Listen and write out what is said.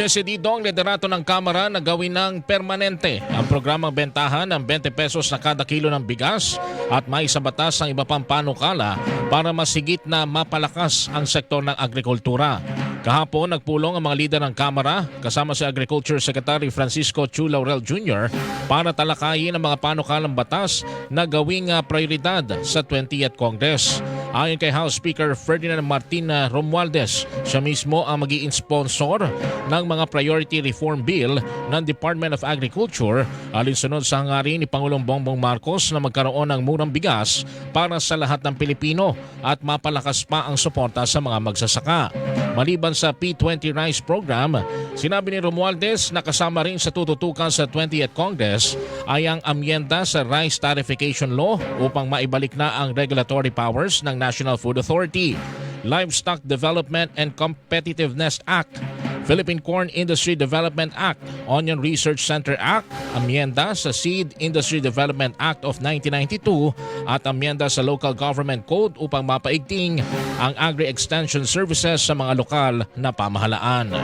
Desidido ang liderato ng Kamara na gawin ng permanente ang programang bentahan ng 20 pesos na kada kilo ng bigas at may sa batas ang iba pang panukala para masigit na mapalakas ang sektor ng agrikultura. Kahapon, nagpulong ang mga lider ng Kamara kasama si Agriculture Secretary Francisco Chu Laurel Jr. para talakayin ang mga panukalang batas na gawing ah, prioridad sa 20th Congress. Ayon kay House Speaker Ferdinand Martina Romualdez, siya mismo ang mag sponsor ng mga priority reform bill ng Department of Agriculture alinsunod sa hangarin ni Pangulong Bongbong Marcos na magkaroon ng murang bigas para sa lahat ng Pilipino at mapalakas pa ang suporta sa mga magsasaka. Maliban sa P20 Rice Program, sinabi ni Romualdez na kasama rin sa tututukan sa 20th Congress ay ang amyenda sa Rice Tarification Law upang maibalik na ang regulatory powers ng National Food Authority, Livestock Development and Competitiveness Act, Philippine Corn Industry Development Act, Onion Research Center Act, amyenda sa Seed Industry Development Act of 1992 at amyenda sa Local Government Code upang mapaigting ang agri-extension services sa mga lokal na pamahalaan.